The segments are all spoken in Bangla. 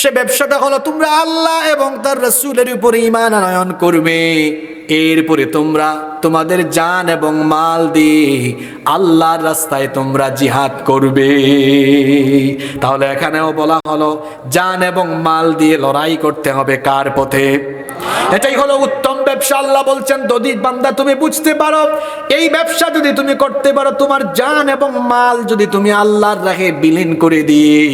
সে ব্যবসাটা হলো তোমরা আল্লাহ এবং তার রসুলের উপরে ইমান আনয়ন করবে। এরপরে তোমরা তোমাদের জান এবং মাল দিয়ে আল্লাহর রাস্তায় তোমরা জিহাদ করবে। তাহলে এখানেও বলা হলো যান এবং মাল দিয়ে লড়াই করতে হবে কার পথে? এটাই হলো উত্তম ব্যবসা, আল্লাহ বলছেন যদি বান্দা, তুমি বুঝতে পারো, এই ব্যবসা যদি তুমি করতে পারো, তোমার জান এবং মাল যদি তুমি আল্লাহর রাহে বিলীন করে দিয়ে,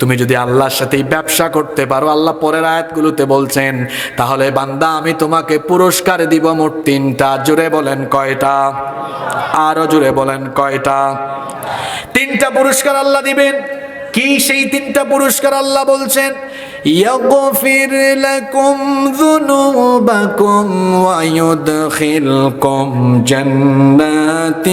তুমি যদি আল্লাহর সাথে ব্যবসা করতে পারো, আল্লাহ পরের আয়াতগুলোতে বলছেন, তাহলে বান্দা, আমি তোমাকে পুরস্কার দিব মোট তিনটা জুড়ে বলেন কয়টা? আরও জুড়ে বলেন কয়টা? তিনটা পুরস্কার আল্লাহ দিবেন। কি সেই তিনটা পুরস্কার আল্লাহ বলছেন يغفر لكم ذنوبكم ويدخلكم جنات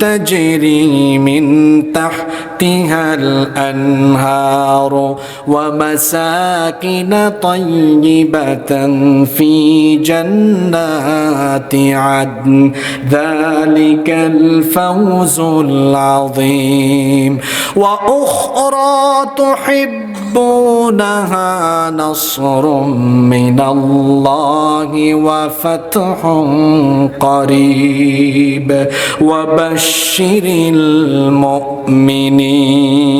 تجري من تحتها الأنهار ومساكن طيبة في جنات عدن ذلك الفوز العظيم وأخرى تحبونها نصر من الله وفتح قريب وبشر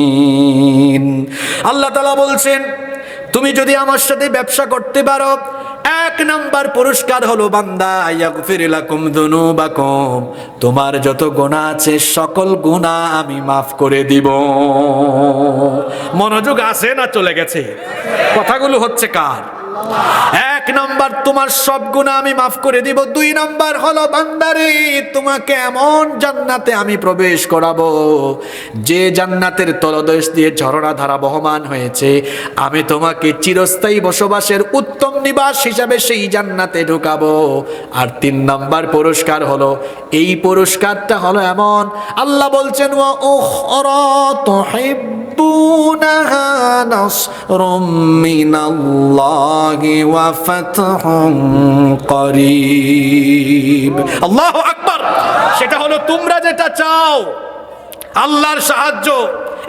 المؤمنين আল্লাহ তালা বলছেন তুমি যদি আমার সাথে ব্যবসা করতে পারো, এক নাম্বার পুরস্কার হলো বান্দা, ইয়াগফির লাকুম যুনুবাকুম তোমার যত গোনা আছে, সকল গোনা আমি মাফ করে দিব। মনোযোগ আছে না চলে গেছে? কথাগুলো হচ্ছে কার? এক নাম্বার, তোমার সব গুণা আমি মাফ করে দিব। দুই নাম্বার হলো, বান্দারে, তোমাকে এমন জান্নাতে আমি প্রবেশ করাবো, যে জান্নাতের তলদেশ দিয়ে ঝরনা ধারা বহমান হয়েছে। আমি তোমাকে চিরস্থায়ী বসবাসের উত্তম নিবাস হিসাবে সেই জান্নাতে ঢুকাবো। আর তিন নাম্বার পুরস্কার হলো, এই পুরস্কারটা হলো এমন, আল্লাহ বলছেন ও তুহিব্বুনাহা নাসরুম মিনাল্লাহি। ওয়া ফাতহুন করিব আল্লাহু আকবার। সেটা হলো তোমরা যেটা চাও, আল্লাহর সাহায্য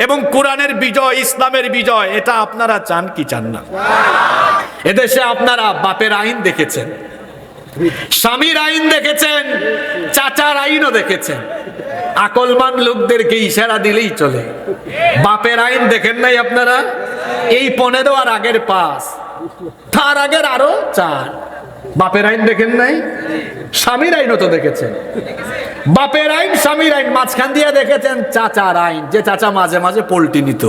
এবং কোরআনের বিজয়, ইসলামের বিজয়, এটা আপনারা চান কি চান না? এদেশে আপনারা বাপের আইন দেখেছেন, স্বামীর আইন দেখেছেন, চাচার আইনও দেখেছেন। আকলমান লোকদেরকে ইশারা দিলেই চলে। বাপের আইন দেখেন নাই আপনারা? এই পনেরো আর আগের পাঁচ তার আগের আরও চার। বাপের আইন দেখেন নাই? স্বামীর আইনও তো দেখেছেন। বাপের আইন, স্বামীর আইন মাঝখান দিয়ে দেখেছেন চাচার আইন, যে চাচা মাঝে মাঝে পোল্টি নিত।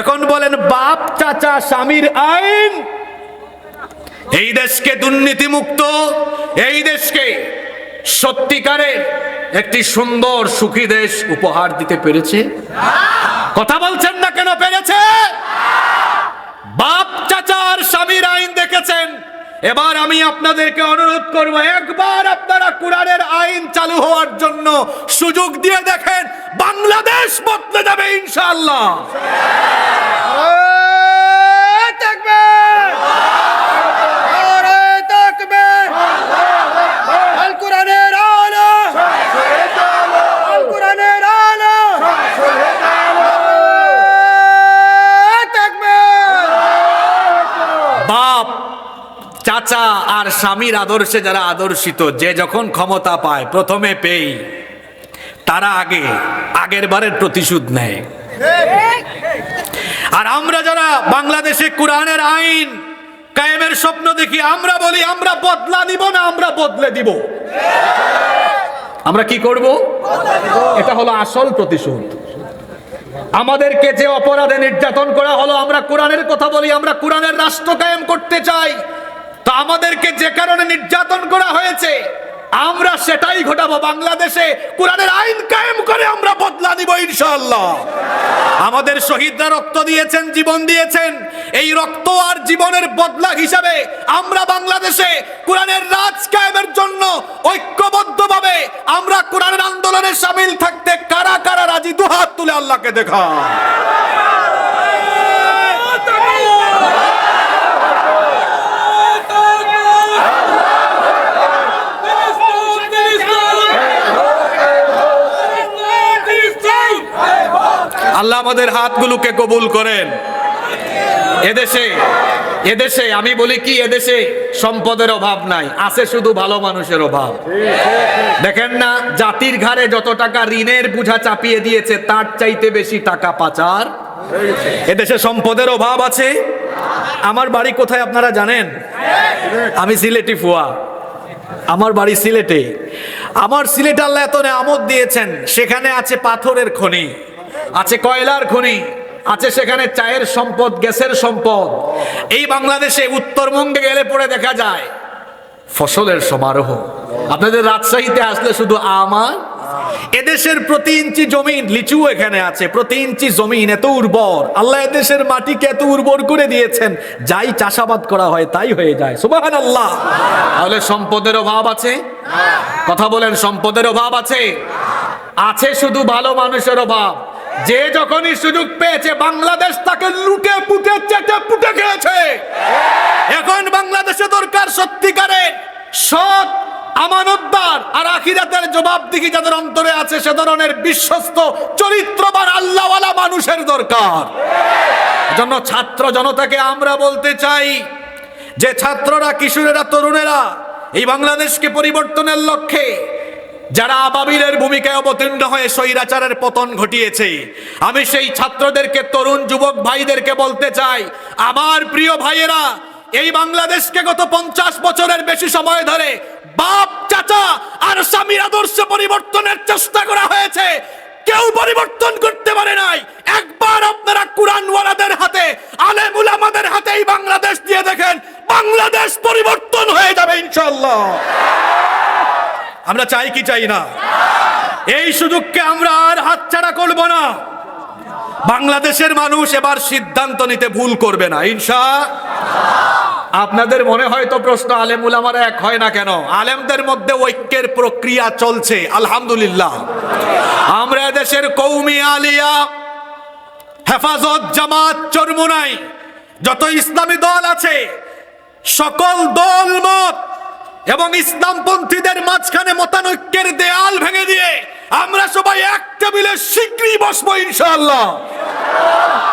এখন বলেন, বাপ, চাচা, স্বামীর আইন? এই দেশকে দুর্নীতি মুক্ত এই দেশকে সত্যিকারের একটি সুন্দর সুখী দেশ উপহার দিতে পেরেছে? কথা বলছেন না কেন পেরেছে? বাপ চাচার স্বামীর আইন দেখেছেন। এবার আমি আপনাদেরকে অনুরোধ করব, একবার আপনারা কোরআনের আইন চালু হওয়ার জন্য সুযোগ দিয়ে দেখেন, বাংলাদেশ বদলে যাবে ইনশাআল্লাহ। চাচা আর স্বামীর আদর্শে যারা আদর্শিত, যে যখন ক্ষমতা পায়, প্রথমে পেই। তারা আগে, আগের বারের প্রতিশোধ নেয়। আর আমরা যারা বাংলাদেশে কোরআনের আইন কায়েমের স্বপ্ন দেখি, আমরা বলি, আমরা বদলা নিব না, আমরা বদলে দিব। আমরা কি করব? এটা হলো আসল প্রতিশোধ। আমাদেরকে যে অপরাধে নির্যাতন করা হলো, আমরা কোরআনের কথা বলি, আমরা কোরআনের রাষ্ট্র কায়েম করতে চাই। আমাদেরকে যে কারণে নির্যাতন করা হয়েছে, আমরা সেটাই ঘটাবো বাংলাদেশে। কোরআনের আইন কায়েম করে আমরা বদলা নিব ইনশাআল্লাহ। আমাদের শহীদরা রক্ত দিয়েছেন, জীবন দিয়েছেন। এই রক্ত আর জীবনের বদলা হিসাবে আমরা বাংলাদেশে কোরআনের রাজ কায়েমের জন্য ঐক্যবদ্ধভাবে আমরা কোরআনের আন্দোলনে সামিল থাকতে কারা কারা রাজি দুহাত তুলে আল্লাহকে দেখা আল্লাহ আমাদের হাতগুলোকে কবুল করেন। এদেশে এদেশে, আমি বলি কি, এদেশে সম্পদের অভাব নাই, আছে শুধু ভালো মানুষের অভাব। দেখেন না, জাতির ঘাড়ে যত টাকা ঋণের বুঝা চাপিয়ে দিয়েছে, তার চাইতে বেশি টাকা পাচার। এদেশে সম্পদের অভাব আছে। আমার বাড়ি কোথায় আপনারা জানেন? আমি সিলেটি ফুয়া। আমার বাড়ি সিলেটে। আমার সিলেট আল্লাহ এত আমদ দিয়েছেন, সেখানে আছে পাথরের খনি। আছে কয়লার খনি, আছে সেখানে চায়ের সম্পদ, গ্যাসের সম্পদ। এই বাংলাদেশে উত্তরবঙ্গে গেলে পরে দেখা যায়, ফসলের সমারোহ। আপনাদের রাজশাহীতে আসলে শুধু আমার এদেশের প্রতি ইঞ্চি জমিন, লিচু এখানে আছে, প্রতি ইঞ্চি জমিন এত উর্বর। আল্লাহ এদেশের মাটিকে এত উর্বর করে দিয়েছেন, যাই চাষাবাদ করা হয় তাই হয়ে যায়। সুবাহান আল্লাহ তাহলে সম্পদের অভাব আছে? কথা বলেন, সম্পদের অভাব আছে? আছে শুধু ভালো মানুষের অভাব। যে যখনই সুযোগ পেয়েছে, বাংলাদেশ তাকে লুটে পুটে চেটে পুটে খেয়েছে। এখন বাংলাদেশে দরকার সত্যিকারের সৎ, আমানতদার আর আখিরাতের জবাবদিহি যাদের অন্তরে আছে, সে ধরনের বিশ্বস্ত, চরিত্রবান, আল্লাহওয়ালা মানুষের দরকার। জন্য ছাত্র জনতাকে আমরা বলতে চাই যে ছাত্ররা, কিশোরেরা, তরুণেরা, এই বাংলাদেশকে পরিবর্তনের লক্ষ্যে যারা আবাবিলের ভূমিকায় অবতীর্ণ হয়ে স্বৈরাচারের পতন ঘটিয়েছে, আমি সেই ছাত্রদেরকে, তরুণ যুবক ভাইদেরকে বলতে চাই, আমার প্রিয় ভাইয়েরা, এই বাংলাদেশকে গত পঞ্চাশ বছরের বেশি সময় ধরে বাপ, চাচা আর স্বামীর আদর্শ পরিবর্তনের চেষ্টা করা হয়েছে। কেউ পরিবর্তন করতে পারে নাই। একবার আপনারা কুরআনওয়ালাদের হাতে আলেমুল আমাদের হাতে এই বাংলাদেশ দিয়ে দেখেন, বাংলাদেশ পরিবর্তন হয়ে যাবে ইনশাআল্লাহ। আমরা চাই কি চাই না? এই সুযোগকে আমরা আর হাতছাড়া করব না। বাংলাদেশের মানুষ এবার সিদ্ধান্ত নিতে ভুল করবে না, ইনশা আপনাদের মনে হয়তো প্রশ্ন, আলেমুল আমার এক হয় না কেন? আলেমদের মধ্যে ঐক্যের প্রক্রিয়া চলছে, আলহামদুলিল্লাহ। আমরা দেশের কৌমি আলিয়া, হেফাজত জামাত চরমুনাই, যত ইসলামী দল আছে, সকল দল মত এবং ইসলামপন্থীদের মাঝখানে মতানৈক্যের দেয়াল ভেঙে দিয়ে আমরা সবাই এক টেবিলে শীঘ্রই বসবো ইনশাআল্লাহ।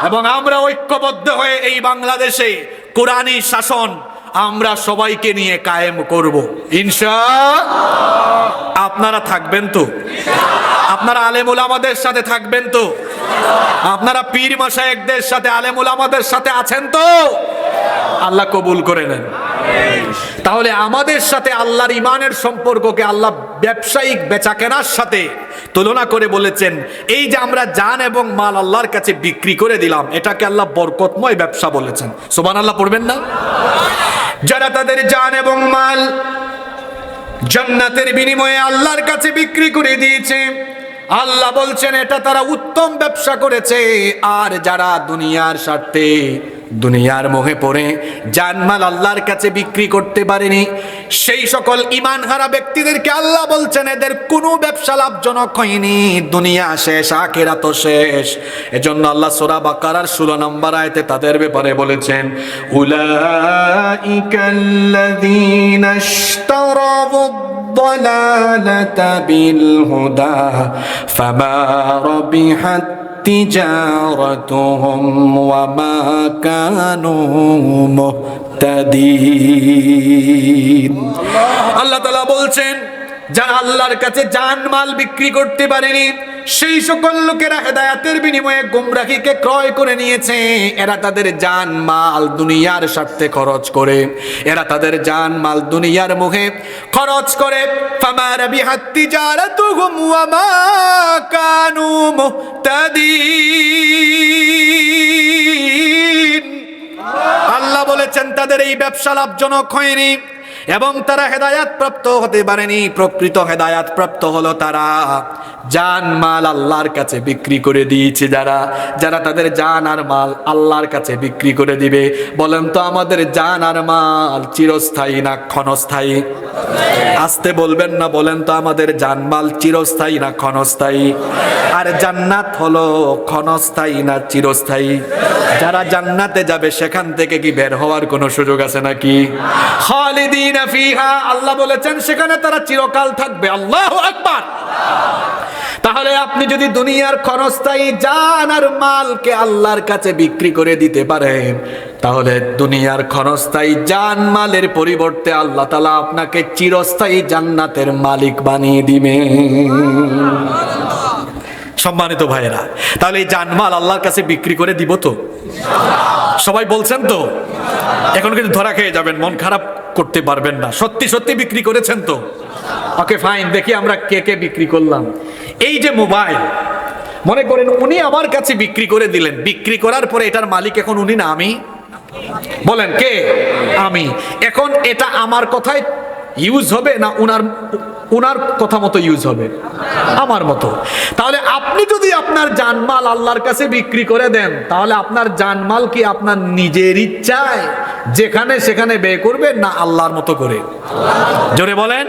এবং আমরা ঐক্যবদ্ধ হয়ে এই বাংলাদেশে কোরআনী শাসন আমরা সবাইকে নিয়ে কায়েম করব। ইনশা আপনারা থাকবেন তো? আপনারা আলেমুল আমাদের সাথে থাকবেন তো? আপনারা পীর মাসায়েকদের সাথে, আলেমুল আমাদের সাথে আছেন তো? আল্লাহ কবুল করে নেন। তাহলে আমাদের সাথে আল্লাহর ইমানের সম্পর্ককে আল্লাহ ব্যবসায়িক বেচা কেনার সাথে তুলনা করে বলেছেন, এই যে আমরা জান এবং মাল আল্লাহর কাছে বিক্রি করে দিলাম, এটাকে আল্লাহ বরকতময় ব্যবসা বলেছেন। সোমান আল্লাহ পড়বেন না? যারা তাদের জান এবং মাল জান্নাতের বিনিময়ে আল্লাহর কাছে বিক্রি করে দিয়েছে আল্লাহ বলছেন, এটা তারা উত্তম ব্যবসা করেছে। আর যারা দুনিয়ার স্বার্থে দুনিয়ার মোহে পড়ে, জানমাল আল্লাহর কাছে বিক্রি করতে পারেনি, সেই সকল ইমান হারা ব্যক্তিদেরকে আল্লাহ বলছেন, এদের কোনো ব্যবসা লাভজনক হয়নি। দুনিয়া শেষ আখেরা তো শেষ। এজন্য আল্লাহ সোরা বাকারার ষোলো নম্বর আয়তে তাদের ব্যাপারে বলেছেন ইশতারাবু الضلالة بالهدى فما ربحت تجارتهم وما كانوا مهتدين আল্লাহ তালা বলছেন যারা আল্লাহর কাছে জান মাল বিক্রি করতে পারেনি, সেই সকল লোকেরা হেদায়াতের বিনিময়ে গুমরাহিকে ক্রয় করে নিয়েছে। এরা তাদের জান মাল দুনিয়ার স্বার্থে খরচ করে। এরা তাদের জান মাল দুনিয়ার মুখে খরচ করে। ফামার বিহাত তিজারাতুহুম ওয়া মা কানু মুহতাদিন। আল্লাহ বলেছেন, তাদের এই ব্যবসা লাভজনক হয়নি। এবং তারা হেদায়াত প্রাপ্ত হতে পারেনি। প্রকৃত হেদায়াত প্রাপ্ত হলো তারা। জান মাল আল্লাহর কাছে বিক্রি করে দিয়েছে যারা। যারা তাদের জান আর মাল আল্লাহর কাছে বিক্রি করে দিবে। বলেন তো আমাদের জান আর মাল চিরস্থায়ী না ক্ষণস্থায়ী? আসতে বলবেন না, বলেন তো আমাদের জানমাল চিরস্থায়ী না ক্ষণস্থায়ী? আর জান্নাত হলো ক্ষণস্থায়ী না চিরস্থায়ী? যারা জান্নাতে যাবে, সেখান থেকে কি বের হওয়ার কোনো সুযোগ আছে নাকি? খালিদিনা ফিহা, আল্লাহ বলেছেন, সেখানে তারা চিরকাল থাকবে। আল্লাহু আকবার। তাহলে আপনি যদি দুনিয়ার ক্ষণস্থায়ী জান আর মালকে আল্লাহর কাছে বিক্রি করে দিতে পারেন, তাহলে দুনিয়ার ক্ষণস্থায়ী জান মালের পরিবর্তে আল্লাহ তালা আপনাকে চিরস্থায়ী জান্নাতের মালিক বানিয়ে দিবেন সম্মানিত ভাইয়েরা, তাহলে এই জানমাল আল্লাহর কাছে বিক্রি করে দিব তো? সবাই বলছেন তো? এখন কিন্তু ধরা খেয়ে যাবেন, মন খারাপ করতে পারবেন না। সত্যি সত্যি বিক্রি করেছেন তো। ওকে ফাইন দেখি আমরা কে কে বিক্রি করলাম। এই যে মোবাইল মনে করেন উনি আমার কাছে বিক্রি করে দিলেন। বিক্রি করার পরে এটার মালিক এখন উনি না আমি? বলেন কে? আমি। এখন এটা আমার কথায় ইউজ হবে না উনার উনার কথা মতো ইউজ হবে? আমার মতো। তাহলে আপনি যদি আপনার জানমাল আল্লাহর কাছে বিক্রি করে দেন, তাহলে আপনার জানমাল কি আপনার নিজের ইচ্ছায় যেখানে সেখানে ব্যয় করবেন না আল্লাহর মতো করে? জোরে বলেন।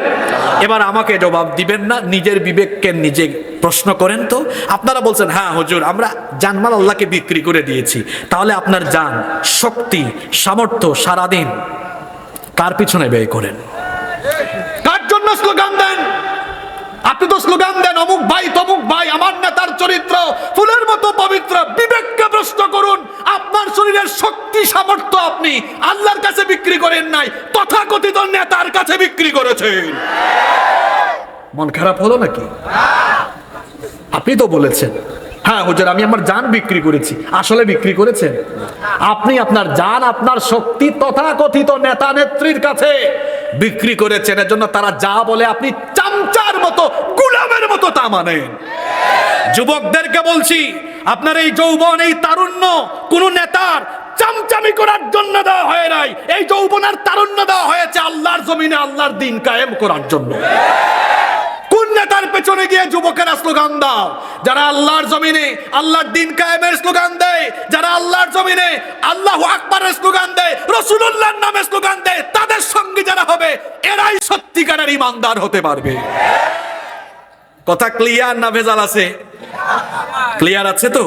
এবার আমাকে জবাব দিবেন না, নিজের বিবেককে নিজে প্রশ্ন করেন তো। আপনারা বলছেন হ্যাঁ হুজুর, আমরা জানমাল আল্লাহকে বিক্রি করে দিয়েছি। তাহলে আপনার জান, শক্তি, সামর্থ্য সারাদিন কার পিছনে ব্যয় করেন? কার জন্য স্লোগান দেন? আপনি তো স্লোগান দেন, অমুক ভাই, তমুক ভাই, আমার নেতার চরিত্র, ফুলের মতো পবিত্র, বিবেককে প্রশ্ন করুন, আপনার শরীরের শক্তি, সামর্থ্য আপনি আল্লাহর কাছে বিক্রি করেন নাই, তথাকথিত নেতার কাছে বিক্রি করেছেন। মন খারাপ হলো নাকি? আপনি তো বলেছেন। হ্যাঁ হুজুর, আমি আমার জান বিক্রি করেছি। আসলে বিক্রি করেছেন। আপনি আপনার জান, আপনার শক্তি তথাকথিত নেতা নেত্রীর কাছে বিক্রি করেছেন। এর জন্য তারা যা বলে আপনি চামচার মতো, গুলামের মতো তা মানেন। যুবকদেরকে বলছি, আপনার এই যৌবন, এই তারুণ্য কোন নেতার চামচামি করার জন্য দেওয়া হয় নাই। এই যৌবনের তারুণ্য দেওয়া হয়েছে আল্লাহর জমিনে, আল্লাহর দিন কায়েম করার জন্য। নেতার পেছনে গিয়ে যুবকেরা স্লোগান দাও। যারা আল্লাহর জমিনে, আল্লাহর দিন কায়েমের স্লোগান দেয়, যারা আল্লাহর জমিনে, আল্লাহ আকবরের স্লোগান দেয় রসুল্লাহর নামে স্লোগান দেয়, তাদের সঙ্গে যারা হবে, এরাই সত্যিকারের ইমানদার হতে পারবে। কথা ক্লিয়ার না ভেজাল আছে? ক্লিয়ার আছে তো?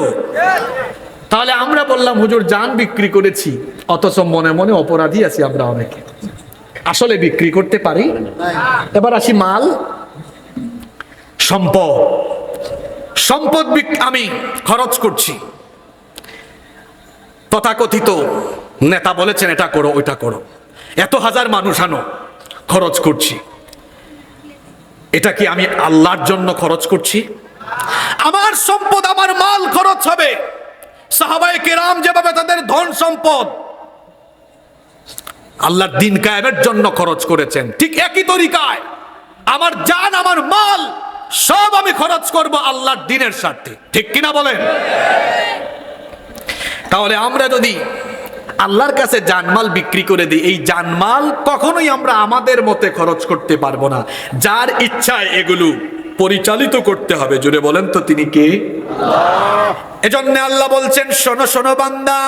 তাহলে আমরা বললাম, হুজুর জান বিক্রি করেছি, অথচ মনে মনে অপরাধী আছি আমরা অনেকে। আসলে বিক্রি করতে পারি? এবার আসি মাল। সম্পদ। সম্পদ আমি খরচ করছি। তথাকথিত নেতা বলেছেন, এটা করো, ওইটা করো। এত হাজার মানুষ আনো, খরচ করছি। এটা কি আমি আল্লাহর জন্য খরচ করছি? আমার সম্পদ, আমার মাল খরচ হবে। সাহাবায়ে কেরাম যেভাবে তাদের ধন সম্পদ, আল্লাহর দিন কায়েমের জন্য খরচ করেছেন। ঠিক একই তরিকায়, আমার জান, আমার মাল সব আমি খরচ করব আল্লাহর দিনের স্বার্থে। ঠিক কিনা বলেন? তাহলে আমরা যদি আল্লাহর কাছে জানমাল বিক্রি করে দিই, এই জানমাল কখনোই আমরা আমাদের মতে খরচ করতে পারব না। যার ইচ্ছায় এগুলো পরিচালিত করতে হবে। জুড়ে বলেন তো তিনি কে? এজন্য আল্লাহ বলছেন, শোনো শোনো বান্দা,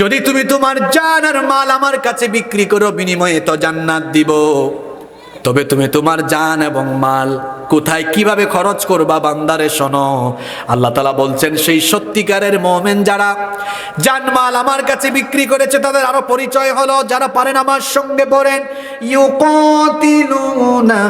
যদি তুমি তোমার জান আর মাল আমার কাছে বিক্রি করো, বিনিময়ে তো জান্নাত দিব। তবে তুমি তোমার জান এবং মাল কোথায় কীভাবে খরচ করবা বান্দারে শোনো। আল্লাহ তালা বলছেন, সেই সত্যিকারের মোমেন যারা জান, মাল আমার কাছে বিক্রি করেছে, তাদের আরও পরিচয় হলো। যারা পারেন আমার সঙ্গে পড়েন ইউকাতিলুনা।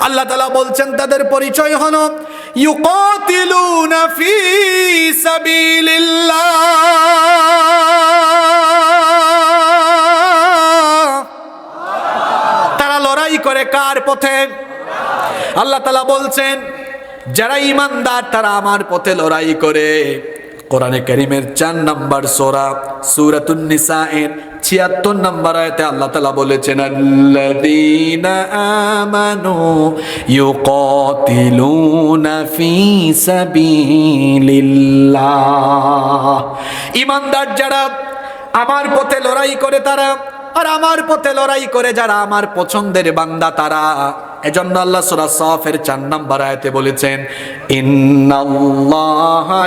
আল্লাহ তাআলা বলছেন, তাদের পরিচয় হলো, ইউকাতিলুনা ফি তারা লড়াই করে কার পথে? আল্লাহ তালা বলছেন, যারা ইমানদার তারা আমার পথে লড়াই করে। কোরআনে করিমের চার নাম্বার সোরা সুরাতুন্নিসা এর ছিয়াত্তর নাম্বার আয়তে আল্লাহ তালা বলেছেন, আল্লাযীনা আমানু ইউকাতিলুনা ফি সাবিলিল্লাহ। ইমানদার যারা আমার পথে লড়াই করে তারা আর আমার পথে লড়াই করে যারা আমার পছন্দের বান্দা তারা। এজন্য আল্লাহ সূরা সাফের 4 নাম্বার আয়াতে বলেছেন, ইন্নাল্লাহা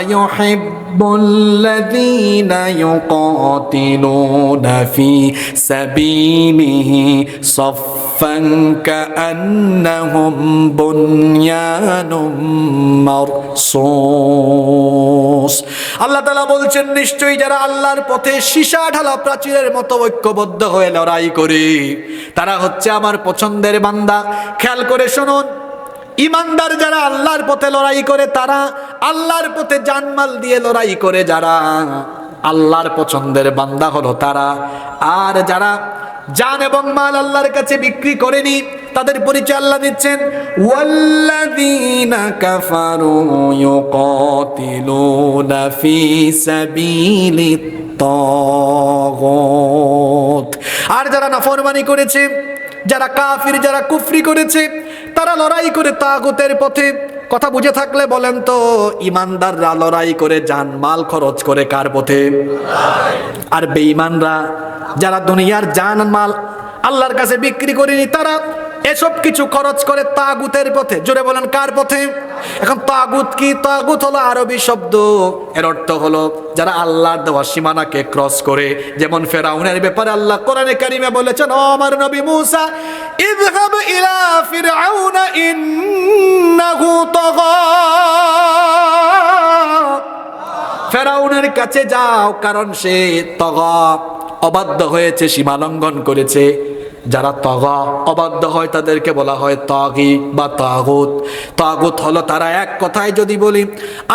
كأنهم بنيان مرصوص আল্লাহ তাআলা বলছেন নিশ্চয়ই যারা আল্লাহর পথে সীসা ঢালা প্রাচীরের মতো ঐক্যবদ্ধ হয়ে লড়াই করে তারা হচ্ছে আমার পছন্দের বান্দা খেয়াল করে শুনুন ইমানদার যারা আল্লাহর পথে লড়াই করে তারা আল্লাহর পথে জানমাল দিয়ে লড়াই করে যারা আল্লাহর পছন্দের বান্দা হলো তারা আর যারা জান এবং মাল আল্লাহর কাছে বিক্রি করেনি তাদের পরিচয় আল্লাহ দিচ্ছেন, ওয়াল্লাযীনা কাফারু ইউকাতিলুনা ফি সাবিলিত আর যারা নাফরমানি করেছে, যারা কাফির, যারা কুফরি করেছে, তারা লড়াই করে তাগুতের পথে কথা বুঝে থাকলে বলেন তো, ইমানদাররা লড়াই করে যান, মাল খরচ করে কার পথে? আর বেঈমানরা, যারা দুনিয়ার জান মাল আল্লাহর কাছে বিক্রি করেনি, তারা এসব কিছু খরচ করে তাগুতের পথে। জোরে বলেন, কার পথে? এখন তাগুত কি? তাগুত হলো আরবি শব্দ। এর অর্থ হলো যারা আল্লাহর দেওয়া সীমানাকে ক্রস করে, যেমন ফেরাউনের ব্যাপারে আল্লাহ কোরআনে কারিমে বলেছেন, ও আমার নবী মুসা, ইযহাব ইলা ফিরআউনা ইন্নাহু তাগা। ফেরাউনের কাছে যাও, কারণ সে তগা, অবাধ্য হয়েছে সীমা লঙ্ঘন করেছে। যারা তগা অবাধ্য হয় তাদেরকে বলা হয় তগি বা তাগুত। তাগুত হলো তারা এক কথায় যদি বলি,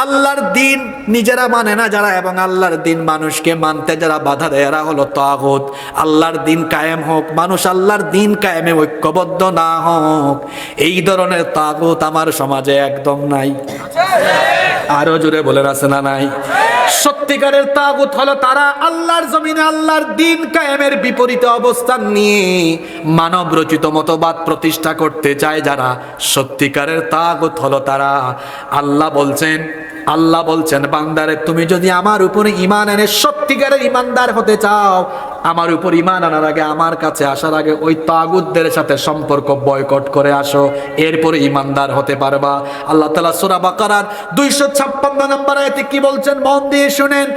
আল্লাহর দিন নিজেরা মানে না যারা এবং আল্লাহর দিন মানুষকে মানতে যারা বাধা দেয়, এরা হলো তাগুত। আল্লাহর দিন কায়েম হোক, মানুষ আল্লাহর দিন কায়েমে ঐক্যবদ্ধ না হোক, এই ধরনের তাগুত আমার সমাজে একদম নাই। আরও জোরে বলে আছে না নাই? সত্যিকারের তাগুত হলো তারা আল্লাহর জমিনে আল্লাহর দিন কায়েমের বিপরীতে অবস্থান নিয়ে মানব রচিত মতবাদ প্রতিষ্ঠা করতে চায় যারা। সত্যিকারের তাগুত হলো তারা। আল্লাহ বলছেন আল্লাহ বলছেন, বান্দারে, তুমি যদি আমার উপরে ইমান এনে সত্যিকারের ইমানদার হতে চাও, আমার উপর ইমান আনার আগে আমার কাছে আসার আগে ওই তাগুতদের সাথে সম্পর্ক বয়কট করে আসো, এরপরে ইমানদার হতে পারবা। আল্লাহ তালা সুরা বাকারার দুইশো ছাপ্পান্ন নম্বর আয়তে কি বলছেন? মন দিয়ে শুনেন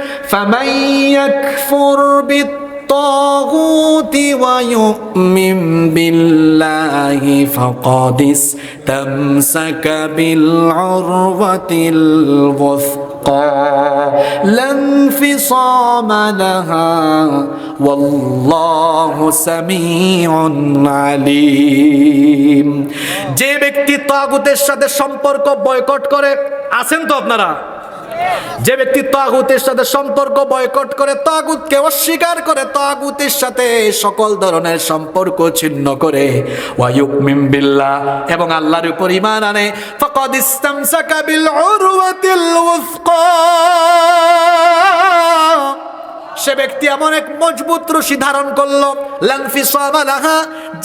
بالطاغوت ويؤمن بالله فقد استمسك بالعروة الوثقى لا انفصام لها والله سميع عليم যে ব্যক্তি তাগুতের সাথে সম্পর্ক বয়কট করে আছেন তো আপনারা যে ব্যক্তি তাগুতের সাথে সম্পর্ক বয়কট করে, তাগুতকে অস্বীকার করে, তাগুতের সাথে সকল ধরনের সম্পর্ক ছিন্ন করে। ওয়ায়ুমিন বিল্লাহ, এবং আল্লাহর উপর ঈমান আনে। ফাকাদ ইসতামসাকা বিল উরওয়াতিল সে ব্যক্তি এমন এক মজবুত রশি ধারণ করল লাংফি সামালাহা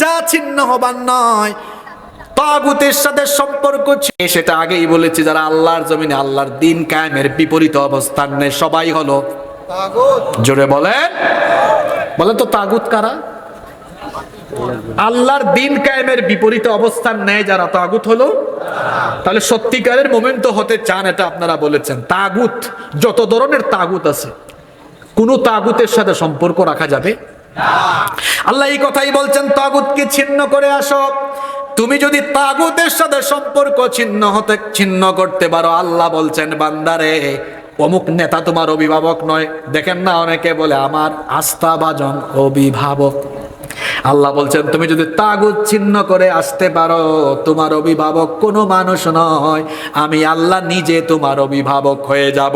যা ছিন্ন হবার নয়। তাগুতের সাথে সম্পর্ক ছিল সেটা আগেই বলেছি, যারা আল্লাহর জমিনে আল্লাহর দিন কায়েমের বিপরীত অবস্থান নেয়, সবাই হলো জোরে বলেন। বলেন তো তাগুত কারা? আল্লাহর দিন কায়েমের বিপরীতে অবস্থান নেয় যারা তাগুত হলো। তাহলে সত্যিকারের মোমেন্ট হতে চান, এটা আপনারা বলেছেন। তাগুত, যত ধরনের তাগুত আছে, কোন তাগুতের সাথে সম্পর্ক রাখা যাবে? আল্লাহ এই কথাই বলছেন, তাগুতকে ছিন্ন করে আসো। তুমি যদি তাগুতের সাথে সম্পর্ক ছিন্ন হতে, ছিন্ন করতে পারো, আল্লাহ বলছেন, বান্দারে, অমুক নেতা তোমার অভিভাবক নয়। দেখেন না অনেকে বলে, আমার আস্থাভাজন অভিভাবক। আল্লাহ বলছেন, তুমি যদি তাগুত ছিন্ন করে আসতে পারো, তোমার অভিভাবক কোনো মানুষ নয়। আমি আল্লাহ নিজে তোমার অভিভাবক হয়ে যাব।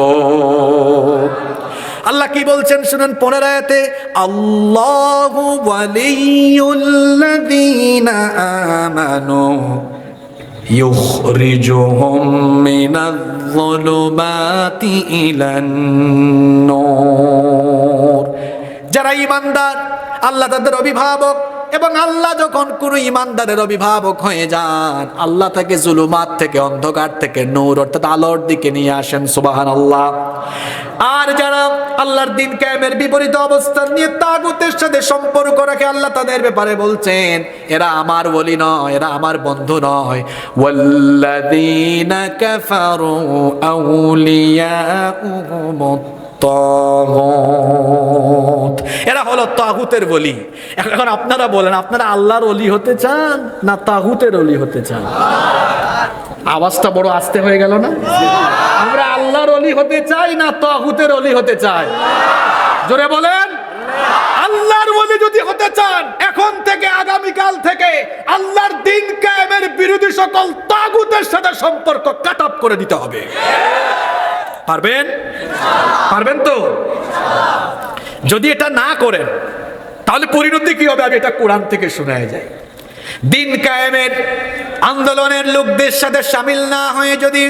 আল্লাহ কি বলছেন শুনুন পনেরো আয়াতে আল্লাহু ওয়ালিয়ুল্লাযীনা আমানু يخرجهم من الظلمات إلى النور যারা ইমানদার আল্লাহ তাদের অভিভাবক এবং আল্লাহ যখন কোন ইমানদারের অভিভাবক হয়ে যান, আল্লাহ তাকে জুলুমাত থেকে, অন্ধকার থেকে নূর, অর্থাৎ আলোর দিকে নিয়ে আসেন সুবাহান আল্লাহ আর যারা আল্লাহর দিন কায়েমের বিপরীত অবস্থান নিয়ে তাগুতের সাথে সম্পর্ক রাখে, আল্লাহ তাদের ব্যাপারে বলছেন, এরা আমার বলি নয়, এরা আমার বন্ধু নয়। ওয়াল্লাযীনা কাফারু আউলিয়াউহুমুত তাগুত তাগুতের বলি। এখন আপনারা বলেন, আপনারা আল্লাহর অলি হতে চান না তাগুতের অলি হতে চান? আওয়াজটা বড় আস্তে হয়ে গেল না? আমরা আল্লাহর অলি হতে চাই না তাগুতের অলি হতে চাই? জোরে বলেন, আল্লাহর ওলি যদি হতে চান, এখন থেকে, আগামীকাল থেকে আল্লাহর দিন কায়েমের বিরোধী সকল তাগুতের সাথে সম্পর্ক কাট অফ করে দিতে হবে। পারবেন? পারবেন তো? যদি এটা না করেন, তাহলে পরিণতি কি হবে? আমি এটা কোরআন থেকে শোনায় যায় দিন কায়েমের আন্দোলনের লোকদের সাথে সামিল না হয়ে যদি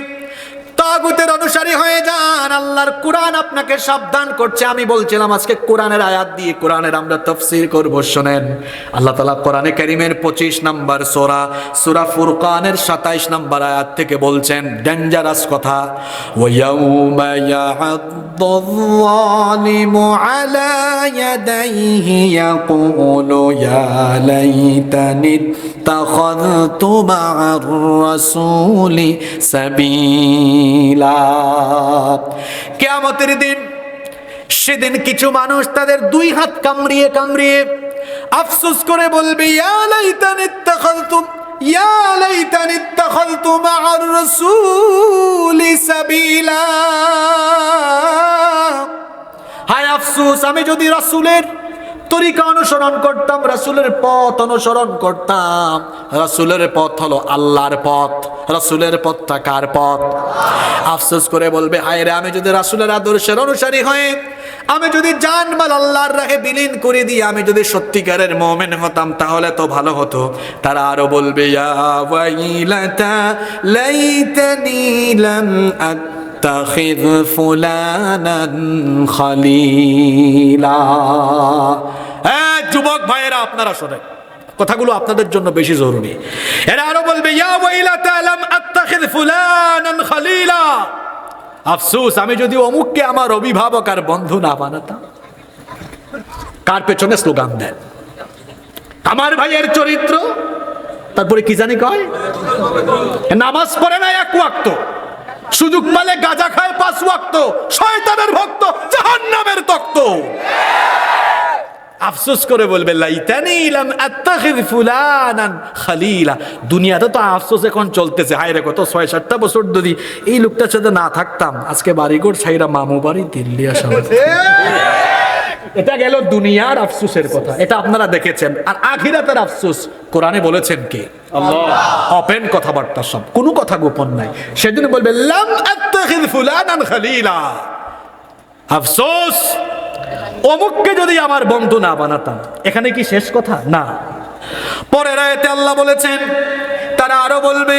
তাগুতের অনুসারী হয়ে যান আল্লাহর কোরআন আপনাকে সাবধান করছে আমি বলছিলাম আজকে কোরআনের আয়াত দিয়ে কোরআনের আমরা তফসির করব শোনেন আল্লাহ তালা কোরআনে কারিমের পঁচিশ নাম্বার সোরা সুরা ফুরকানের সাতাইশ নাম্বার আয়াত থেকে বলছেন ডেঞ্জারাস কথা وَيَوْمَ يَعَضُّ الظَّالِمُ عَلَى يَدَيْهِ يَقُولُ يَا لَيْتَنِي اتَّخَذْتُ مَعَ الرَّسُولِ سَبِيلًا কিয়ামতের দিন সেদিন কিছু মানুষ তাদের দুই হাত কামড়িয়ে কামড়িয়ে আফসোস করে বলবে ইয়া লাইতানি ইত্তাখাযতু ইয়া লাইতানি ইত্তাখাযতু মা'আর রাসূলি সাবিলা হায় আফসোস আমি যদি রাসূলের তরিকা অনুসরণ করতাম, রাসূলের পথ অনুসরণ করতাম। রাসুলের পথ হলো আল্লাহর পথ। রাসূলের পথটা কার পথ? আফসোস করে বলবে হায় রে, আমি যদি রাসূলের আদর্শের অনুসারী হয়ে আমি যদি জানমাল আল্লাহর রাহে বিলীন করে দিয়ে আমি যদি সত্যিকারের মোমেন হতাম, তাহলে তো ভালো হতো। তারা আরও বলবে, ইয়া লাইতানি লাম আত্তাখিয ফুলানান খালিলা হ্যাঁ যুবক ভাইয়েরা, আপনারা শোনেন, কথাগুলো আপনাদের জন্য বেশি জরুরি। এরা আরও বলবে, ইয়া ওয়াইলাতা লাম আত্তাখিয ফুলানান খালিলা। আফসোস, আমি যদি অমুককে আমার অভিভাবক আর বন্ধু না বানাতাম, কার পেছনে স্লোগান দেন? আমার ভাইয়ের চরিত্র, তারপরে কি জানি কয়? নামাজ পড়ে না এক ওয়াক্ত। সুযোগ পালে গাজা খায় পাঁচ ওয়াক্ত, শয়তানের ভক্ত জাহান্নামের তক্ত। আফসোস করে বলবে, লাইতানি ইলাম আত্তাখিদ ফুলানান খালিলা। দুনিয়াতে তো আফসোস এখন চলতেছে। হায় রে, কত ছয় সাতটা বছর যদি এই লোকটার সাথে না থাকতাম। আজকে বাড়িঘর ছাইরা মামু বাড়ি দিল্লি আসা। এটা গেল দুনিয়ার আফসোসের কথা। এটা আপনারা দেখেছেন। আর আখিরাতের আফসুস কোরআনে বলেছেন কে? ওপেন কথাবার্তা সব। কোনো কথা গোপন নাই। সেদিন বলবে লাম আত্তাখিদ ফুলানান খালিলা। আফসোস। অমুককে যদি আমার বন্ধু না বানাতাম। এখানে কি শেষ কথা? না। পরের আয়াতে আল্লাহ বলেছেন তারা আরও বলবে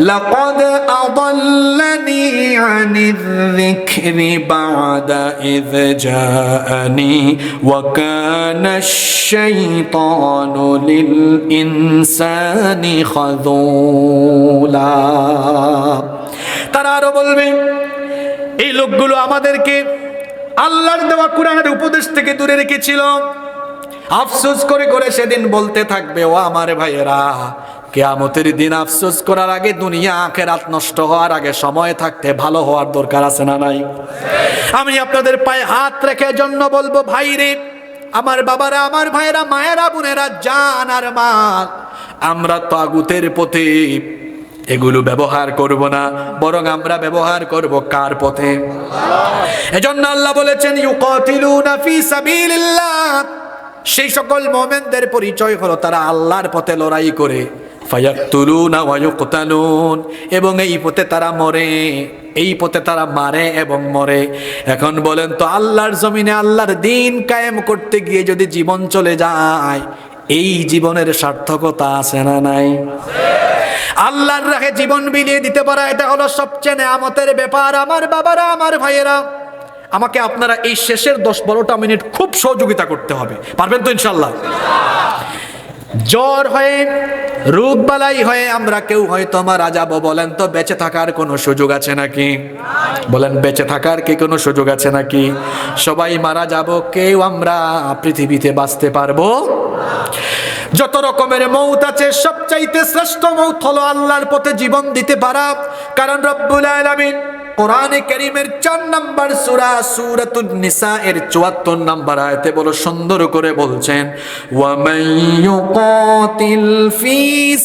لقد أضلني عن الذكر بعد إذ جاءني وكان الشيطان للإنسان خذولا তারা আরো বলবে এই লোকগুলো আমাদেরকে আল্লাহর দেওয়া কোরআনের উপদেশ থেকে দূরে রেখেছিল আফসোস করে করে সেদিন বলতে থাকবে ও আমার ভাইয়েরা কেয়ামতের দিন আফসোস করার আগে দুনিয়া আখেরাত নষ্ট হওয়ার আগে সময় থাকতে ভালো হওয়ার দরকার আছে না নাই? আমি আপনাদের পায়ে হাত রেখে জন্য বলব, ভাইরে, আমার বাবারা, আমার ভাইয়েরা, মায়েরা, বোনেরা, জান আর মান আমরা তাগুতের পথে এগুলো ব্যবহার করব না, বরং আমরা ব্যবহার করব কার পথে? এজন্য আল্লাহ বলেছেন, ইউকাতিলুনা ফি সাবিলিল্লাহ। সেই সকল মোমেনদের পরিচয় হলো তারা আল্লাহর পথে লড়াই করে। এবং এই পথে তারা মরে, এই পথে তারা মারে এবং মরে। এখন বলেন তো, আল্লাহর জমিনে আল্লাহর দিন কায়েম করতে গিয়ে যদি জীবন চলে যায়, এই জীবনের সার্থকতা আছে না নাই? আল্লাহর রাখে জীবন বিলিয়ে দিতে পারা, এটা হলো সবচেয়ে নেয়ামতের ব্যাপার। আমার বাবারা, আমার ভাইয়েরা, আমাকে আপনারা এই শেষের দশ বারোটা মিনিট খুব সহযোগিতা করতে হবে। পারবেন তো ইনশাল্লাহ জ্বর হয়ে, রোগ বালাই হয়ে আমরা কেউ হয়তো মারা যাব বলেন তো বেঁচে থাকার কোনো সুযোগ আছে নাকি? বলেন বেঁচে থাকার কি কোনো সুযোগ আছে নাকি? সবাই মারা যাব, কেউ আমরা পৃথিবীতে বাঁচতে পারব? যত রকমের মৌত আছে, সবচাইতে শ্রেষ্ঠ মৌত হলো আল্লাহর পথে জীবন দিতে পারা। কারণ রব্বুল আলামিন কোরআনে করিমের চার নাম্বার সুরা সুরাতুন নিসা এর চুয়াত্তর নাম্বার আয়তে বলো, সুন্দর করে বলছেন ইউকাতিল ফি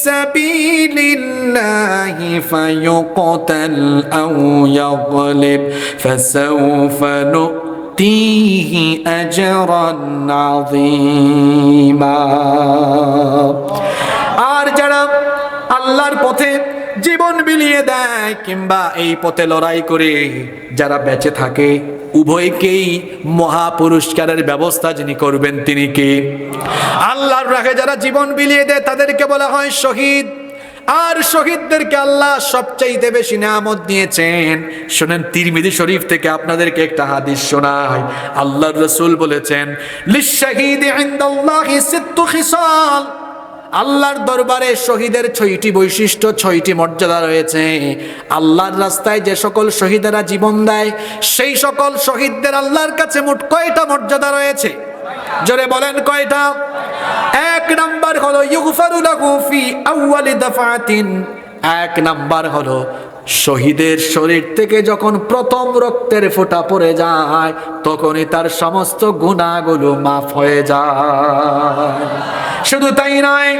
সাবিলিল্লাহি ফায়ুকতাল আও ইয়াগলিব, ফাসাউফা নু'তিহি আজরান আযীমা. আর যারা আল্লাহর পথে বিলিয়ে দেয় কিংবা এই পথে লড়াই করে যারা বেঁচে থাকে উভয়কেই মহাপুরস্কারের ব্যবস্থা যিনি করবেন তিনি কে? আল্লাহর রাখে যারা জীবন বিলিয়ে দেয়, তাদেরকে বলা হয় শহীদ। আর শহীদদেরকে আল্লাহ সবচাইতে বেশি নামত দিয়েছেন। শোনেন তিরমিদি শরীফ থেকে আপনাদেরকে একটা হাদিস শোনায় আল্লাহর রসুল বলেছেন লিশাহিদ ইনদাল্লাহি সিত্তু খিসাল। আল্লাহর দরবারে শহীদের ছয়টি বৈশিষ্ট্য, ছয়টি মর্যাদা রয়েছে। আল্লাহর রাস্তায় যে সকল শহীদেরা জীবন দেয়, সেই সকল শহীদদের আল্লাহর কাছে মোট কয়টা মর্যাদা রয়েছে? জোরে বলেন কয়টা? এক নাম্বার হলো, ইউগফারু লাহু ফি আউয়ালি দাফাতিন এক নাম্বার হলো, শহীদের শরীর থেকে যখন প্রথম রক্তের ফোঁটা পড়ে যায়, তখনই তার সমস্ত গুণাগুলো মাফ হয়ে যায়। শুধু তাই নয়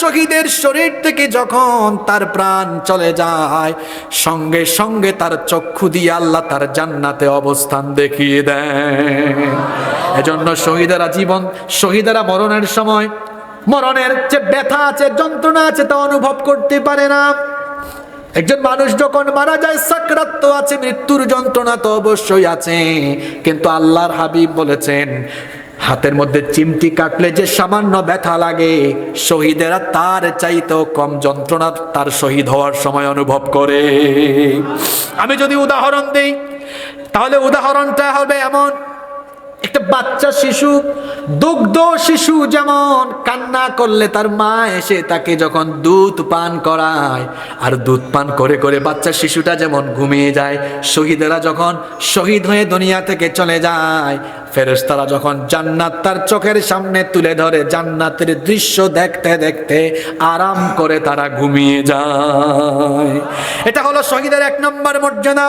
শহীদের শরীর থেকে যখন তার প্রাণ চলে যায়, সঙ্গে সঙ্গে তার চক্ষু দিয়ে আল্লাহ তার জান্নাতে অবস্থান দেখিয়ে দেন। এজন্য শহীদেরা জীবন, শহীদেরা মরণের সময়, মরণের যে ব্যথা আছে, যন্ত্রণা আছে, তা অনুভব করতে পারে না। একজন মানুষ যখন মারা যায়, সাকরাত আছে, মৃত্যুর যন্ত্রণা তো অবশ্যই আছে, কিন্তু আল্লাহর হাবিব বলেছেন হাতের মধ্যে চিমটি কাটলে যে সামান্য ব্যথা লাগে, শহীদেরা তার চাইতেও কম যন্ত্রণা তার শহীদ হওয়ার সময় অনুভব করে। আমি যদি উদাহরণ দিই, তাহলে উদাহরণটা হবে এমন একটা বাচ্চা শিশু, দুগ্ধ শিশু যেমন কান্না করলে তার মা এসে তাকে যখন দুধ পান করায়, আর দুধ পান করে করে বাচ্চা শিশুটা যেমন ঘুমিয়ে যায়, শহীদেরা যখন শহীদ হয়ে দুনিয়া থেকে চলে যায়, ফেরেশতারা যখন জান্নাত তার চোখের সামনে তুলে ধরে, জান্নাতের দৃশ্য দেখতে দেখতে আরাম করে তারা ঘুমিয়ে যায়। এটা হলো শহীদের এক নম্বর মর্যাদা।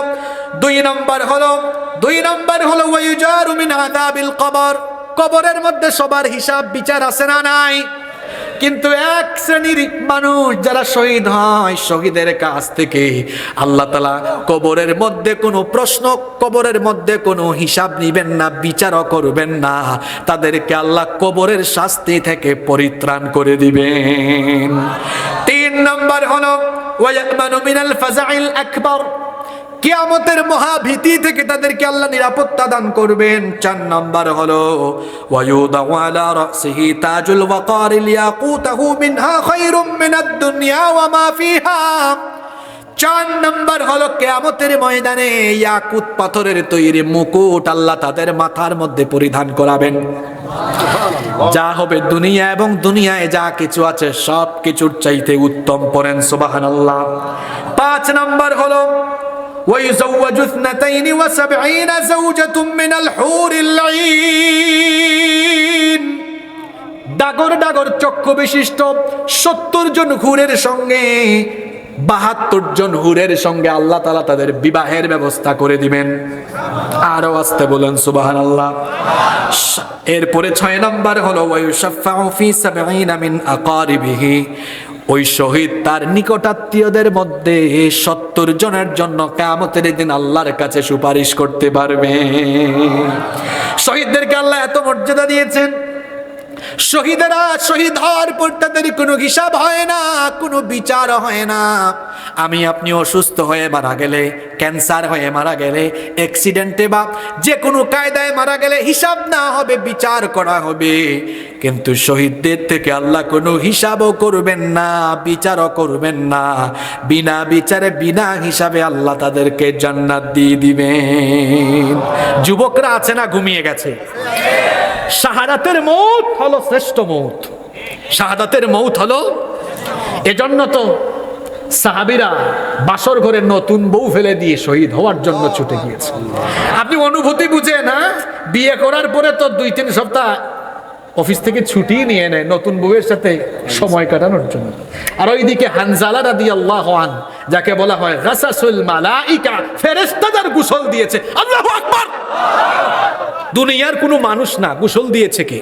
দুই নম্বর হলো, দুই নম্বর হলো কবর। কবরের মধ্যে সবার হিসাব বিচার আছে না নাই? কিন্তু এক শ্রেণির মানুষ যারা শহীদ হয়, শহীদের কাছ থেকে আল্লাহ তালা কবরের মধ্যে কোনো প্রশ্ন, কবরের মধ্যে কোনো হিসাব নিবেন না, বিচারও করবেন না। তাদেরকে আল্লাহ কবরের শাস্তি থেকে পরিত্রাণ করে দিবেন। তিন নম্বর হলো ওয়ায়ামানু মিনাল ফাজাইল আকবর। কিয়ামতের মহাভীতি থেকে তাদেরকে আল্লাহ নিরাপত্তা দান করবেন। চার নাম্বার হলো তাজুল চার নাম্বার হলো কেয়ামতের ময়দানে ইয়াকুত পাথরের তৈরি মুকুট আল্লাহ তাদের মাথার মধ্যে পরিধান করাবেন। যা হবে দুনিয়া এবং দুনিয়ায় যা কিছু আছে সব কিছুর চাইতে উত্তম পড়েন সুবহানাল্লাহ। পাঁচ নম্বর হলো ويزوج اثنتين وسبعين زوجة من الحور العين ডাগর ডাগর চক্ষু বিশিষ্ট সত্তর জন হুরের সঙ্গে বাহাত্তর জন হুরের সঙ্গে আল্লাহ তালা তাদের বিবাহের ব্যবস্থা করে দিবেন আরো আসতে বলেন সুবাহান আল্লাহ এরপরে ছয় নম্বর হলো ওয়ায়ুশাফাউ ফি সাবঈনা মিন আকারিবিহি ওই শহীদ তার নিকটাত্মীয়দের মধ্যে সত্তর জনের জন্য কেমতের দিন আল্লাহর কাছে সুপারিশ করতে পারবে। শহীদদেরকে আল্লাহ এত মর্যাদা দিয়েছেন। শহীদেরা শহীদ হওয়ার পর তাদের কোনো হিসাব হয় না, কোনো বিচার হয় না। আমি আপনি অসুস্থ হয়ে মারা গেলে, ক্যান্সার হয়ে মারা গেলে অ্যাক্সিডেন্টে বা যে কোনো কায়দায় মারা গেলে হিসাব না হবে, বিচার করা হবে। কিন্তু শহীদদের থেকে আল্লাহ কোনো হিসাবও করবেন না, বিচারও করবেন না। বিনা বিচারে, বিনা হিসাবে আল্লাহ তাদেরকে জান্নাত দিয়ে দিবেন। যুবকরা আছে না ঘুমিয়ে গেছে? শাহাদাতের মৌত হলো শ্রেষ্ঠ মৌত। শাহাদাতের মৌত হলো? এজন্য তো সাহাবিরা বাসর ঘরে নতুন বউ ফেলে দিয়ে শহীদ হওয়ার জন্য ছুটে গিয়েছে। আপনি অনুভূতি বুঝে না বিয়ে করার পরে তো দুই তিন সপ্তাহ অফিস থেকে ছুটি নিয়ে নেয় নতুন বউয়ের সাথে সময় কাটানোর জন্য। আর ওইদিকে হানজালা রাদি আল্লাহ আন, যাকে বলা হয় গাসাসুল মালাইকা, ফেরেশতাদের গোসল দিয়েছে। আল্লাহু আকবার! দুনিয়ার কোনো মানুষ না, গোসল দিয়েছে কে?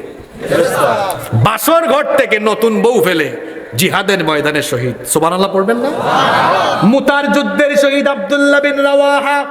বাসর ঘর থেকে নতুন বউ ফেলে, জিহাদের ময়দানে শহীদ। সুবহানাল্লাহ পড়বেন না? মুতার যুদ্ধের শহীদ আব্দুল্লাহ বিন রাওয়াহা